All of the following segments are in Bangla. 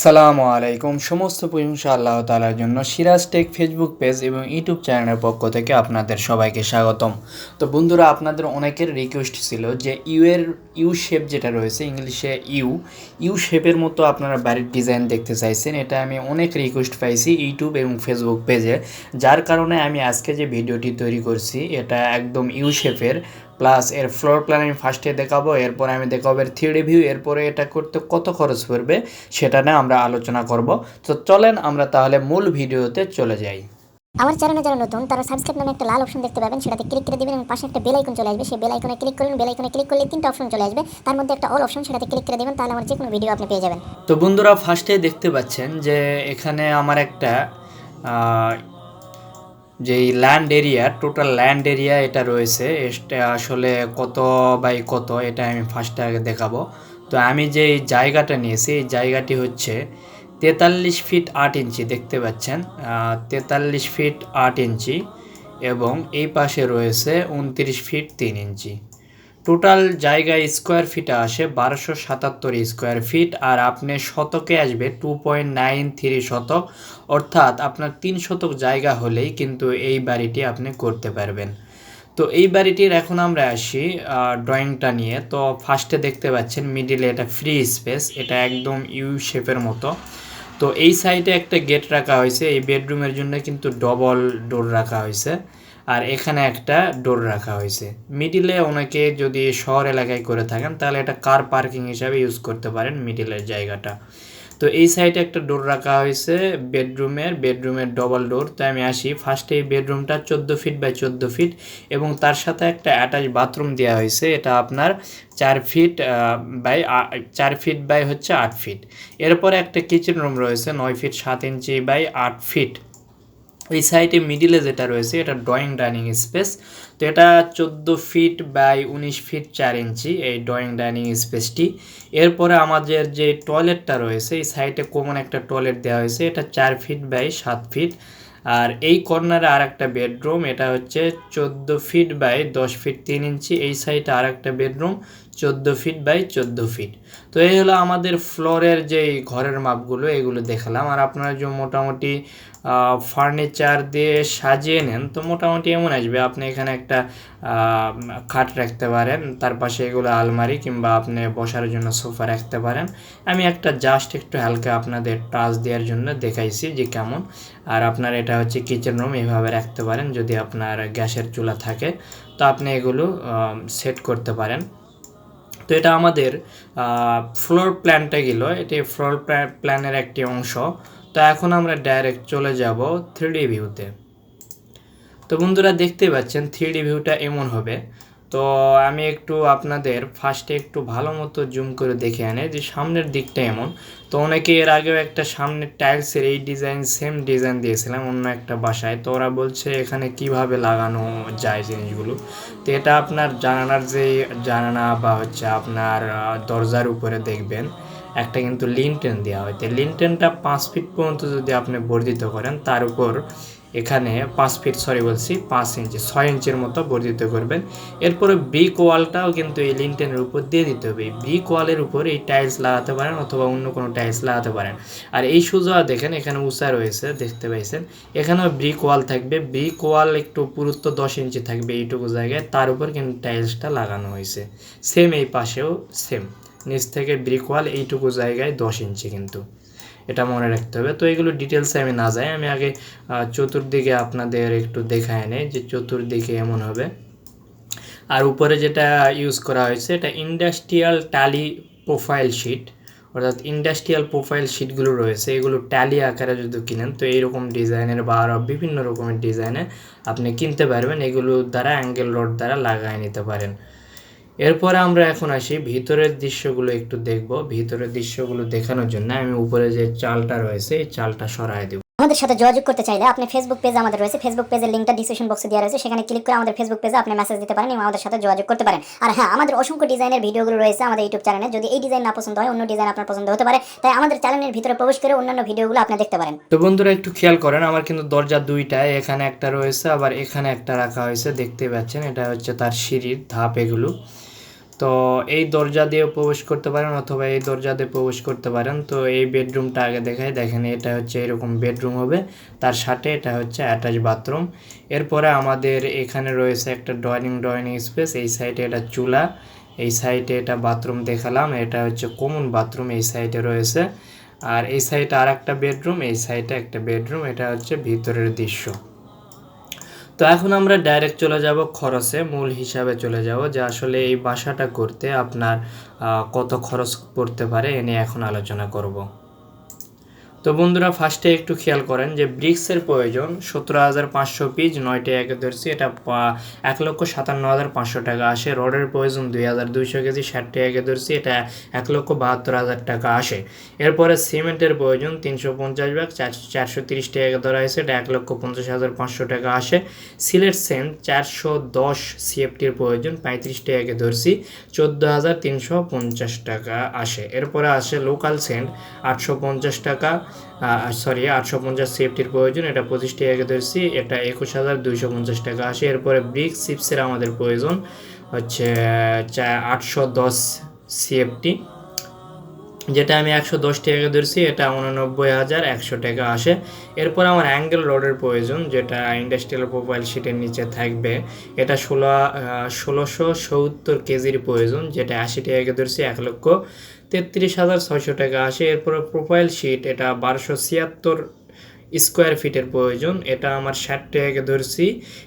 আসসালামু আলাইকুম। সমস্ত প্রশংসা আল্লাহ তালার জন্য। সিরাজ টেক ফেসবুক পেজ এবং ইউটিউব চ্যানেলের পক্ষ থেকে আপনাদের সবাইকে স্বাগতম। তো বন্ধুরা, আপনাদের অনেকের রিকোয়েস্ট ছিল যে ইউ এর ইউ শেপ যেটা রয়েছে, ইংলিশে ইউ ইউ শেপের মতো আপনারা বাড়ির ডিজাইন দেখতে চাইছেন। এটা আমি অনেক রিকোয়েস্ট পাইছি ইউটিউব এবং ফেসবুক পেজে। যার কারণে আমি আজকে যে ভিডিওটি তৈরি করছি, এটা একদম ইউ শেপের প্লাস এর ফ্লোর প্ল্যান আমি ফার্স্টে দেখাবো এরপর আমি দেখাবো এর থ্রি ভিউ এরপরে এটা করতে কত খরচ পড়বে সেটা নিয়ে আমরা আলোচনা করব। তো চলেন আমরা তাহলে মূল ভিডিওতে চলে যাই। আমার চ্যানেলে যারা নতুন তারা সাবস্ক্রাইব নামে একটা লাল অপশন দেখতে পাবেন সেটাতে ক্লিক করে দিবেন এবং পাশে একটা বেল আইকন চলে আসবে। সেই বেল আইকনে ক্লিক করুন বেল আইকনে ক্লিক করলে তিনটা অপশন চলে আসবে। তার মধ্যে একটা অল অপশন সেটাতে ক্লিক করে দিবেন তাহলে আমার যে কোনো ভিডিও আপনি পেয়ে যাবেন। তো বন্ধুরা ফার্স্টে দেখতে পাচ্ছেন যে এখানে আমার একটা যেই land area total land area এটা রয়েছে, এটা আসলে কত বাই কত, এটা আমি ফার্স্টে আগে দেখাবো। তো আমি যে জায়গাটা নিয়েছি, এই জায়গাটি হচ্ছে তেতাল্লিশ ফিট আট ইঞ্চি, দেখতে পাচ্ছেন? তেতাল্লিশ ফিট আট ইঞ্চি এবং এই পাশে রয়েছে উনত্রিশ ফিট তিন ইঞ্চি। টোটাল জায়গায় স্কোয়ার ফিটে আসে বারোশো সাতাত্তর স্কোয়ার ফিট আর আপনি শতকে আসবে টু পয়েন্ট নাইন থ্রি শতক, অর্থাৎ আপনার তিন শতক জায়গা হলেই কিন্তু এই বাড়িটি আপনি করতে পারবেন। তো এই বাড়িটির এখন আমরা আসি ড্রয়িংটা নিয়ে। তো ফার্স্টে দেখতে পাচ্ছেন মিডিলে এটা ফ্রি স্পেস এটা একদম ইউ শেপের মতো। তো এই সাইডে একটা গেট রাখা হয়েছে, এই বেডরুমের জন্য কিন্তু ডবল ডোর রাখা হয়েছে। আর এখানে একটা ডোর রাখা হয়েছে। মিডিলে অনেকে যদি শহর এলাকায় করে থাকেন, তাহলে এটা কার পার্কিং হিসাবে ইউজ করতে পারেন মিডিলের জায়গাটা। তো এই সাইডে একটা ডোর রাখা হয়েছে বেডরুমের বেডরুমের ডবল ডোর তো আমি আসি ফার্স্টে এই বেডরুমটা চোদ্দ ফিট বাই চোদ্দ ফিট এবং তার সাথে একটা অ্যাটাচ বাথরুম দেওয়া হয়েছে। এটা আপনার চার ফিট বাই চার ফিট বাই হচ্ছে আট ফিট এরপরে একটা কিচেন রুম রয়েছে, নয় ফিট সাত ইঞ্চি বাই আট ফিট এই সাইডে মিডিলে যেটা রয়েছে, এটা ড্রয়িং ডাইনিং স্পেস তো এটা চোদ্দ ফিট বাই উনিশ ফিট চার ইঞ্চি এই ড্রয়িং ডাইনিং স্পেসটি এরপরে আমাদের যে টয়লেটটা রয়েছে, এই সাইডে কমন একটা টয়লেট দেওয়া হয়েছে, এটা চার ফিট বাই সাত ফিট আর এই কর্নারে আর একটা বেডরুম এটা হচ্ছে চোদ্দ ফিট বাই দশ ফিট তিন ইঞ্চি। এই সাইডে আর একটা বেডরুম চোদ্দ ফিট বাই চোদ্দ ফিট তো এই হলো আমাদের ফ্লোরের যে ঘরের মাপগুলো, এগুলো দেখালাম। আর আপনারা যে মোটামুটি ফার্নিচার দিয়ে সাজিয়ে নেন, তো মোটামুটি এমন আসবে, আপনি এখানে একটা খাট রাখতে পারেন, তার পাশে এগুলো আলমারি কিংবা আপনি বসার জন্য সোফা রাখতে পারেন। আমি একটা জাস্ট একটু হালকা আপনাদের টাচ দেওয়ার জন্য দেখাইছি যে কেমন। আর আপনার এটা হচ্ছে কিচেন রুম এইভাবে রাখতে পারেন, যদি আপনার গ্যাসের চুলা থাকে। তো আপনি এগুলো সেট করতে পারেন। তো এটা আমাদের ফ্লোর প্ল্যানটা গেল। এটি ফ্লোর প্ল্যানের একটি অংশ। তো এখন আমরা ডাইরেক্ট চলে যাব থ্রি ভিউতে তো। বন্ধুরা দেখতে পাচ্ছেন থ্রি ভিউটা এমন হবে। তো আমি একটু আপনাদের ফার্স্টে একটু ভালো মতো জুম করে দেখে আনে যে সামনের দিকটা এমন। তো অনেকে এর আগেও একটা সামনের টাইলসের এই ডিজাইন সেম ডিজাইন দিয়েছিলাম অন্য একটা বাসায়। তো ওরা বলছে এখানে কীভাবে লাগানো যায় জিনিসগুলো? তো এটা আপনার জানানার যে জানানা বা হচ্ছে আপনার দরজার উপরে দেখবেন, একটা কিন্তু লিনটেন দেওয়া হয়। তো লিনটেনটা পাঁচ ফিট পর্যন্ত যদি আপনি বর্ধিত করেন, তার উপর এখানে পাঁচ ফিট সরি বলছি, পাঁচ ইঞ্চি ছয় ইঞ্চির মতো বর্ধিত করবেন। এরপরে ব্রিক ওয়ালটাও কিন্তু এই লিনটেনের উপর দিয়ে দিতে হবে। ব্রিক ওয়ালের উপর এই টাইলস লাগাতে পারেন অথবা অন্য কোনো টাইলস লাগাতে পারেন। আর এই সুজা দেখেন, এখানে উঁচা রয়েছে, দেখতে পাইছেন। এখানেও ব্রিক ওয়াল থাকবে। ব্রিক ওয়াল একটু পুরুত্ব দশ ইঞ্চি থাকবে এইটুকু জায়গায়। তার উপর কিন্তু টাইলসটা লাগানো হয়েছে। সেম এই পাশেও সেম নিচ থেকে ব্রিক ওয়াল এইটুকু জায়গায় দশ ইঞ্চি কিন্তু। এটা মনে রাখতে হবে। তো এগুলো ডিটেলসে আমি না যাই, আমি আগে চতুর্দিকে আপনাদের একটু দেখায় নেই যে চতুর্দিকে এমন হবে। আর উপরে যেটা ইউজ করা হয়েছে, এটা ইন্ডাস্ট্রিয়াল টালি প্রোফাইল শিট অর্থাৎ ইন্ডাস্ট্রিয়াল প্রোফাইল শিটগুলো রয়েছে। এগুলো ট্যালি আকারে যদি কিনেন, তো এইরকম ডিজাইনের বা আরও বিভিন্ন রকমের ডিজাইনে আপনি কিনতে পারবেন। এগুলো দ্বারা অ্যাঙ্গেল রড দ্বারা লাগায় নিতে পারেন। এরপরে আমরা এখন আসি ভিতরের দৃশ্যগুলো একটু দেখব। ভিতরের দৃশ্যগুলো দেখানোর জন্য আমি উপরে যে চালটা রয়েছে এই চালটা সরাই দেব। আমাদের সাথে যোগাযোগ করতে চাইলে আপনি ফেসবুক পেজ আমাদের রয়েছে। ফেসবুক পেজের লিঙ্কটা ডিসক্রিপশন বক্সে দেওয়া রয়েছে। সেখানে ক্লিক করে আমাদের ফেসবুক পেজে আপনি মেসেজ দিতে পারেন এবং আমাদের সাথে যোগাযোগ করতে পারেন। আর হ্যাঁ আমাদের অসংখ্য ডিজাইনের ভিডিওগুলো রয়েছে আমাদের ইউটিউব চ্যানেলে যদি এই ডিজাইন না পছন্দ হয় অন্য ডিজাইন আপনার পছন্দ হতে পারে। তাই আমাদের চ্যানেলের ভিতরে প্রবেশ করে অন্যান্য ভিডিওগুলো আপনি দেখতে পারেন। তো বন্ধুরা একটু খেয়াল করেন আমার কিন্তু দরজা দুইটা এখানে একটা রয়েছে আবার এখানে একটা রাখা হয়েছে। দেখতে পাচ্ছেন এটা হচ্ছে তার সিঁড়ির ধাপ এগুলো। তো এই দরজা দিয়ে প্রবেশ করতে পারেন অথবা এই দরজা দিয়ে প্রবেশ করতে পারেন। তো এই বেডরুমটা আগে দেখাই, দেখেন এটা হচ্ছে এরকম বেডরুম হবে। তার সাথে এটা হচ্ছে অ্যাটাচ বাথরুম এরপরে আমাদের এখানে রয়েছে একটা ড্রয়িং ড্রয়িং স্পেস এই সাইডে এটা চুলা, এই সাইডে এটা বাথরুম দেখালাম। এটা হচ্ছে কমন বাথরুম এই সাইডে রয়েছে। আর এই সাইডে আর একটা বেডরুম এই সাইডে একটা বেডরুম এটা হচ্ছে ভিতরের দৃশ্য। তো এখন আমরা ডাইরেক্ট চলে যাব খরচে, মূল হিসাবে চলে যাব যে আসলে এই বাসাটা করতে আপনার কত খরচ পড়তে পারে এ নিয়ে এখন আলোচনা করব। তো বন্ধুরা ফার্স্টে একটু খেয়াল করেন যে ব্রিক্সের প্রয়োজন সতেরো হাজার পাঁচশো পিস নয়টি একে ধরছি, এটা এক লক্ষ সাতান্ন হাজার পাঁচশো টাকা আসে। রডের প্রয়োজন দুই হাজার দুইশো কেজি, ষাটটি একে ধরছি, এটা এক লক্ষ বাহাত্তর হাজার টাকা আসে। এরপরে সিমেন্টের প্রয়োজন তিনশো পঞ্চাশ ভাগ চারশো চারশো তিরিশ টাকা ধরা হয়েছে, এটা এক লক্ষ পঞ্চাশ হাজার পাঁচশো টাকা আসে। সিলেট সেন্ট চারশো দশ সিএফটির প্রয়োজন পঁয়ত্রিশ টাকাকে ধরছি, চোদ্দ হাজার তিনশো পঞ্চাশ টাকা আসে। এরপরে আসে লোকাল সেন্ট আটশো পঞ্চাশ টাকা। সরি আটশো পঞ্চাশ সেফটির প্রয়োজন, এটা পঁচিশ টাকাকে ধরছি এটা একুশ হাজার দুইশো পঞ্চাশ টাকা। আসে, এরপরে ব্রিক চিপসের আমাদের প্রয়োজন হচ্ছে আটশো দশ সিএফটি যেটা আমি একশো দশ টাকা ধরছি, এটা উননব্বই হাজার একশো টাকা আসে। এরপর আমার অ্যাঙ্গেল রডের প্রয়োজন, যেটা ইন্ডাস্ট্রিয়াল প্রোফাইল শিটের নিচে থাকবে। এটা ষোলো ষোলোশো সত্তর কেজির প্রয়োজন, যেটা আশি টাকা ধরছি, এক লক্ষ তেত্রিশ হাজার ছয়শো টাকা। আসে এরপর প্রোফাইল শিট এটা বারোশো ছিয়াত্তর স্কোয়ার ফিটের প্রয়োজন। এটা আমার ষাট টাকাকে ধরছি,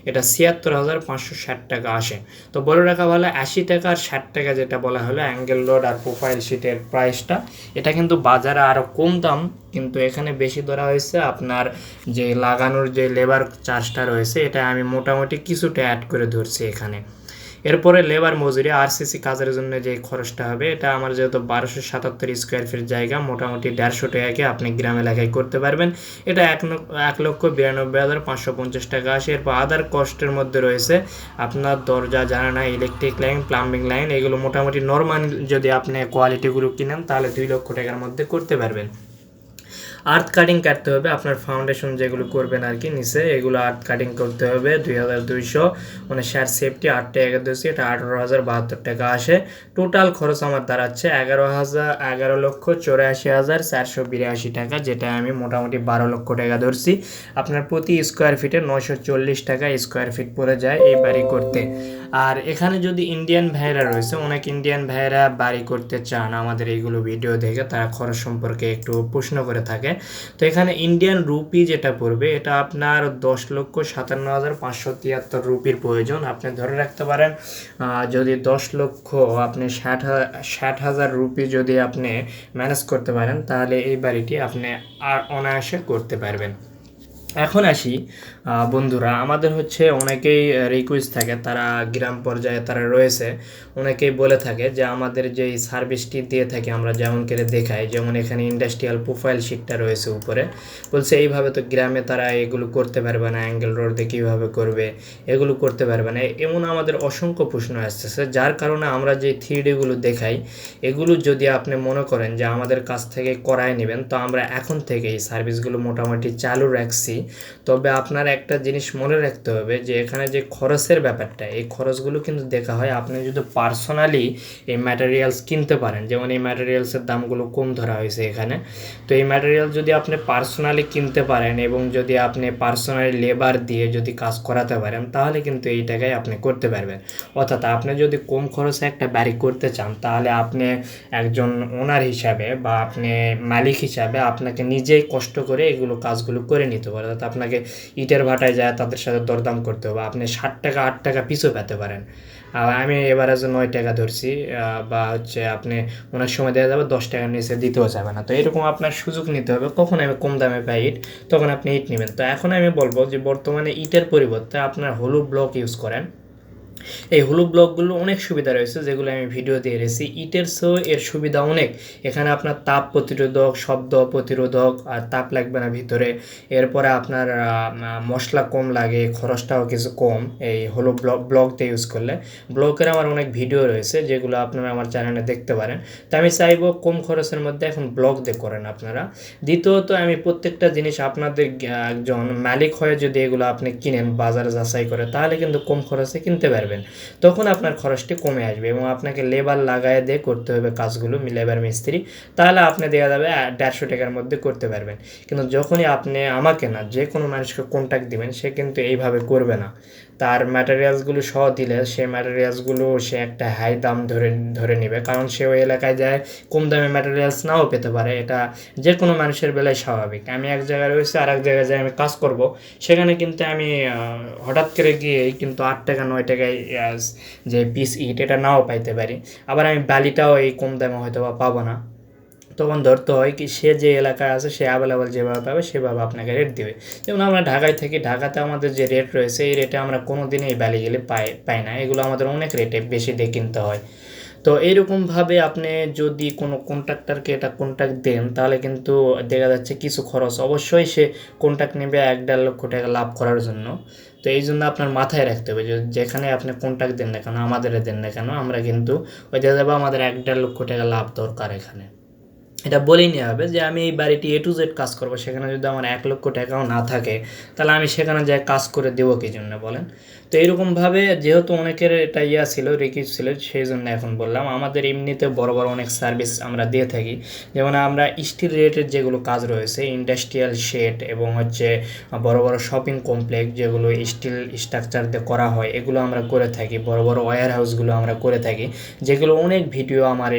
এটা ছিয়াত্তর হাজার পাঁচশো ষাট টাকা আসে। তো বলে রাখা ভালো, আশি টাকা আর ষাট টাকা যেটা বলা হলো অ্যাঙ্গেল রোড আর প্রোফাইল শিটের প্রাইসটা এটা কিন্তু বাজারে আরও কম দাম, কিন্তু এখানে বেশি ধরা হয়েছে আপনার যে লাগানোর যে লেবার চার্জটা রয়েছে, এটা আমি মোটামুটি কিছুটা অ্যাড করে ধরছি এখানে। এরপরে লেবার মজুরি আরসিসি কাজের জন্য যে খরচটা হবে, এটা আমার যেহেতু বারোশো সাতাত্তর স্কোয়ার ফিট জায়গা, মোটামুটি দেড়শো টাকাকে আপনি গ্রাম এলাকায় করতে পারবেন। এটা এক এক লক্ষ বিরানব্বই হাজার পাঁচশো পঞ্চাশ টাকা আসে। এরপর আদার কস্টের মধ্যে রয়েছে আপনার দরজা জানানা ইলেকট্রিক লাইন প্লাম্বিং লাইন এগুলো মোটামুটি নর্মাল যদি আপনি কোয়ালিটিগুলো কিনেন, তাহলে দুই লক্ষ টাকার মধ্যে করতে পারবেন। আর্থ কাটিং কাটতে হবে, আপনার ফাউন্ডেশন যেগুলো করবেন আর কি নিচে, এগুলো আর্থ কাটিং করতে হবে, দুই হাজার দুইশো মানে শেয়ার সেফটি আট টাকা দিয়েছি, এটা আঠারো হাজার বাহাত্তর টাকা আসে। টোটাল খরচ আমার দাঁড়াচ্ছে এগারো হাজার, এগারো লক্ষ চৌরাশি হাজার চারশো বিরাশি টাকা, যেটা আমি মোটামুটি বারো লক্ষ টাকা ধরছি। আপনার প্রতি স্কোয়ার ফিটে নশো চল্লিশ টাকা স্কোয়ার ফিট পড়ে যায় এই বাড়ি করতে। আর এখানে যদি ইন্ডিয়ান ভাইরা রয়েছে, অনেক ইন্ডিয়ান ভাইরা বাড়ি করতে চান আমাদের এইগুলো ভিডিও দেখে, তারা খরচ সম্পর্কে একটু প্রশ্ন করে থাকে। তো এখানে ইন্ডিয়ান রুপি যেটা পড়বে, এটা আপনার দশ লক্ষ সাতান্ন হাজার পাঁচশো তিয়াত্তর রুপির প্রয়োজন। আপনি ধরে রাখতে পারেন যদি দশ লক্ষ আপনি ষাট ষাট হাজার রুপি যদি আপনি ম্যানেজ করতে পারেন, তাহলে এই বাড়িটি আপনি আর অনায়াসে করতে পারবেন। এখন আসি বন্ধুরা, আমাদের হচ্ছে অনেকেই রিকোয়েস্ট থাকে, তারা গ্রাম পর্যায়ে তারা রয়েছে, অনেকেই বলে থাকে যে আমাদের যে সার্ভিসটি দিয়ে থাকি, আমরা যেমন করে দেখাই, যেমন এখানে ইন্ডাস্ট্রিয়াল প্রোফাইল শিটটা রয়েছে উপরে, বলছে এইভাবে তো গ্রামে তারা এগুলো করতে পারবে না অ্যাঙ্গেল রোডে কীভাবে করবে, এগুলো করতে পারবে না, এমন আমাদের অসংখ্য প্রশ্ন আসতেছে, যার কারণে আমরা যে থ্রিডিগুলো দেখাই, এগুলো যদি আপনি মনে করেন যে আমাদের কাছ থেকে করায় নেবেন, তো আমরা এখন থেকে এই সার্ভিসগুলো মোটামুটি চালু রাখছি তবে আপনার একটা জিনিস মনে রাখতে হবে যে এখানে যে খরচের ব্যাপারটা, এই খরচগুলো কিন্তু দেখা হয় আপনি যদি পার্সোনালি এই ম্যাটেরিয়ালস কিনতে পারেন, যেমন এই ম্যাটেরিয়ালসের দামগুলো কম ধরা হয়েছে এখানে। তো এই ম্যাটেরিয়াল যদি আপনি পার্সোনালি কিনতে পারেন এবং যদি আপনি পার্সোনালি লেবার দিয়ে যদি কাজ করাতে পারেন, তাহলে কিন্তু এই টাকায় আপনি করতে পারবেন। অর্থাৎ আপনি যদি কম খরচে একটা বাড়ি করতে চান, তাহলে আপনি একজন ওনার হিসাবে বা আপনি মালিক হিসাবে আপনাকে নিজেই কষ্ট করে এগুলো কাজগুলো করে নিতে হবে অর্থাৎ আপনাকে ইটের ভাটায় যায়, তাদের সাথে দরদাম করতে হবে। আপনি ষাট টাকা, আট টাকা পিছু পেতে পারেন। আর আমি এবার আজ নয় টাকা ধরছি বা হচ্ছে আপনি অনেক সময় দেওয়া যাবে দশ টাকার নিচে দিতেও যাবে না। তো এরকম আপনার সুযোগ নিতে হবে। কখন আমি কম দামে পাই ইট, তখন আপনি ইট নেবেন। তো এখন আমি বলব যে বর্তমানে ইটের পরিবর্তে আপনার হলুদ ব্লক ইউজ করেন। এই হলু ব্লকগুলো অনেক সুবিধা রয়েছে, যেগুলো আমি ভিডিও দিয়ে রেখেছি ইটের চেয়েও এর সুবিধা অনেক। এখানে আপনার তাপ প্রতিরোধক, শব্দ প্রতিরোধক আর তাপ লাগবে না ভিতরে। এরপরে আপনার মশলা কম লাগে, খরচটাও কিছু কম এই হলো ব্লক ব্লক দিয়ে ইউজ করলে। ব্লকের আমার অনেক ভিডিও রয়েছে, যেগুলো আপনারা আমার চ্যানেলে দেখতে পারেন। তো আমি চাইব কম খরচের মধ্যে এখন ব্লক দিয়ে করেন আপনারা। দ্বিতীয়ত, আমি প্রত্যেকটা জিনিস আপনাদের একজন মালিক হয়ে যদি এগুলো আপনি কিনেন, বাজারে যাচাই করে, তাহলে কিন্তু কম খরচে কিনতে পারবেন। তখন আপনার খরচটি কমে আসবে এবং আপনাকে লেবার লাগায় দিয়ে করতে হবে কাজগুলো লেবার মিস্ত্রি। তাহলে আপনি দেওয়া যাবে দেড়শো টাকার মধ্যে করতে পারবেন। কিন্তু যখনই আপনি আমাকে না, যে কোনো মানুষকে কন্ট্যাক্ট দিবেন, সে কিন্তু এইভাবে করবে না। তার ম্যাটেরিয়ালসগুলো সহ দিলে, সে ম্যাটেরিয়ালসগুলো সে একটা হাই দাম ধরে ধরে নেবে। কারণ সে ওই এলাকায় যায়, কম দামে ম্যাটেরিয়ালস নাও পেতে পারে। এটা যে কোনো মানুষের বেলায় স্বাভাবিক। আমি এক জায়গায় রয়েছে আর এক জায়গায় যাই, আমি কাজ করব। সেখানে কিন্তু আমি হঠাৎ করে গিয়ে কিন্তু আট টাকা, নয় টাকায় যে পিস ইট এটা নাও পাইতে পারি। আবার আমি বালিটাও এই কম দামে হয়তো বা পাবো না। তখন ধরতে হয় কি, সে যে এলাকায় আছে, সে অ্যাভেলেবেল যেভাবে পাবে, সেভাবে আপনাকে রেট দেবে। যেমন আমরা ঢাকায় থাকি, ঢাকাতে আমাদের যে রেট রয়েছে, এই রেটে আমরা কোনো দিনই গেলে পাই পাই না। এগুলো আমাদের অনেক রেটে বেশি দিয়ে কিনতে হয়। তো এইরকমভাবে আপনি যদি কোনো কন্ট্রাক্টরকে এটা কন্ট্যাক্ট দেন, তাহলে কিন্তু দেখা যাচ্ছে কিছু খরচ। অবশ্যই সে কন্ট্যাক্ট নেবে এক দেড় লক্ষ টাকা লাভ করার জন্য। তো এই জন্য আপনার মাথায় রাখতে হবে যে যেখানে আপনি কন্ট্যাক্ট দেন না কেন, আমাদের দেন না কেন, আমরা কিন্তু ওই দেখা যাবে আমাদের এক দেড় লক্ষ টাকা লাভ দরকার এখানে। এটা বলেই নেওয়া হবে যে আমি এই বাড়িটি এ টু জেড কাজ করব, সেখানে যদি আমার এক লক্ষ টাকাও না থাকে, তাহলে আমি সেখানে যাই কাজ করে দেবো কি জন্য বলেন? তো এরকমভাবে যেহেতু অনেকের এটা ইয়া ছিল রিকিউজ ছিল সেই জন্য এখন বললাম। আমাদের এমনিতে বড় বড় অনেক সার্ভিস আমরা দিয়ে থাকি। যেমন আমরা স্টিল রিলেটেড যেগুলো কাজ রয়েছে ইন্ডাস্ট্রিয়াল শেড এবং হচ্ছে বড় বড় শপিং কমপ্লেক্স যেগুলো স্টিল স্ট্রাকচার দিয়ে করা হয়, এগুলো আমরা করে থাকি। বড় বড় ওয়্যার হাউসগুলো আমরা করে থাকি। যেগুলো অনেক ভিডিও আমার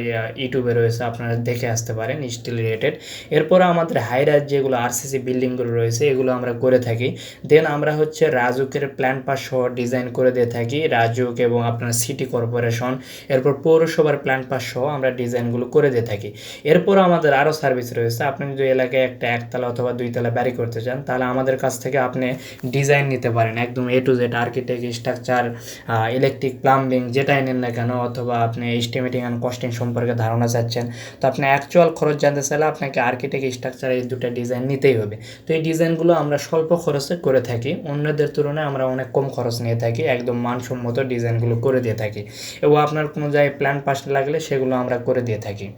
ইউটিউবে রয়েছে, আপনারা দেখে আসতে পারেন স্টিল রিলেটেড এরপরে আমাদের হাইরাজ যেগুলো আরসিসি বিল্ডিংগুলো রয়েছে, এগুলো আমরা করে থাকি। দেন আমরা হচ্ছে রাজুকের প্ল্যান পাস সহ ডিজাইন করে দিয়ে থাকি রাজুক এবং আপনার সিটি কর্পোরেশন এরপর পৌরসভার প্ল্যান পাস সহ আমরা ডিজাইনগুলো করে দিয়ে থাকি। এরপর আমাদের আরও সার্ভিস রয়েছে। আপনি যদি এলাকায় একটা একতলা অথবা দুইতলা বাড়ি করতে চান, তাহলে আমাদের কাছ থেকে আপনি ডিজাইন নিতে পারেন। একদম A to Z architect structure electric plumbing যেটাই নেন না কেন, অথবা আপনি এস্টিমেটিং অ্যান্ড কস্টিং সম্পর্কে ধারণা চাচ্ছেন, তো আপনি অ্যাকচুয়াল খরচ জানতে চাইলে আপনাকে আর্কিটেক্ট স্ট্রাকচার এই দুটো ডিজাইন নিতেই হবে। তো এই ডিজাইনগুলো আমরা স্বল্প খরচে করে থাকি। অন্যদের তুলনায় আমরা অনেক কম খরচ নিয়ে থাকি, একদম মানসম্মত ডিজাইনগুলো করে দিয়ে থাকি। এবং আপনার কোনো জায়গায় প্ল্যান পাস লাগলে সেগুলো আমরা করে দিয়ে থাকি।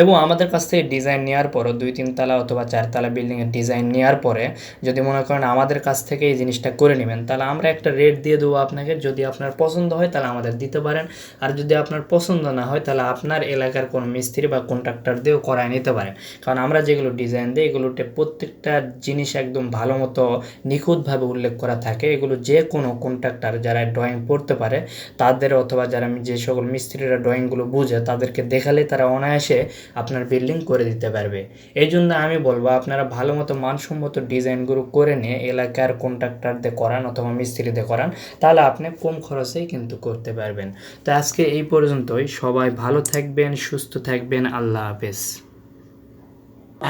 এবং আমাদের কাছ থেকে ডিজাইন নেওয়ার পরও দুই তিন তলা অথবা চারতলা বিল্ডিংয়ের ডিজাইন নেওয়ার পরে যদি মনে করেন আমাদের কাছ থেকে এই জিনিসটা করে নেবেন, তাহলে আমরা একটা রেট দিয়ে দেবো আপনাকে। যদি আপনার পছন্দ হয়, তাহলে আমাদের দিতে পারেন। আর যদি আপনার পছন্দ না হয়, তাহলে আপনার এলাকার কোনো মিস্ত্রি বা কন্ট্রাক্টর দিয়েও করায় নিতে পারেন। কারণ আমরা যেগুলো ডিজাইন দিই, এগুলোতে প্রত্যেকটা জিনিস একদম ভালো মতো নিখুঁতভাবে উল্লেখ করা থাকে। এগুলো যে কোনো কন্ট্রাক্টর যারা ড্রয়িং পড়তে পারে, তাদের অথবা যারা যে সকল মিস্ত্রিরা ড্রয়িংগুলো বুঝে, তাদেরকে দেখালে তারা অনায়াসে আপনার বিল্ডিং করে দিতে পারবে। এই জন্য আমি বলব আপনারা ভালো মতো মানসম্মত ডিজাইনগুলো করে নিয়ে এলাকার কন্ট্রাক্টরদের করান অথবা মিস্ত্রিদের করান তাহলে আপনি কম খরচেই কিন্তু করতে পারবেন। তো আজকে এই পর্যন্তই। সবাই ভালো থাকবেন সুস্থ থাকবেন। আল্লাহ হাফেজ।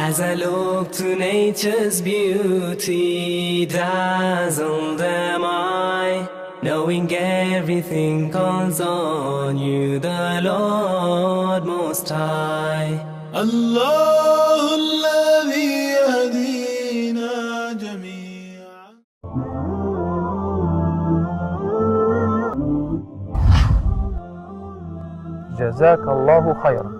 As I look to nature's beauty, dazzled am I, knowing everything calls on you, the Lord Most High. الله الذي يهدينا جميعا جزاك الله خيرا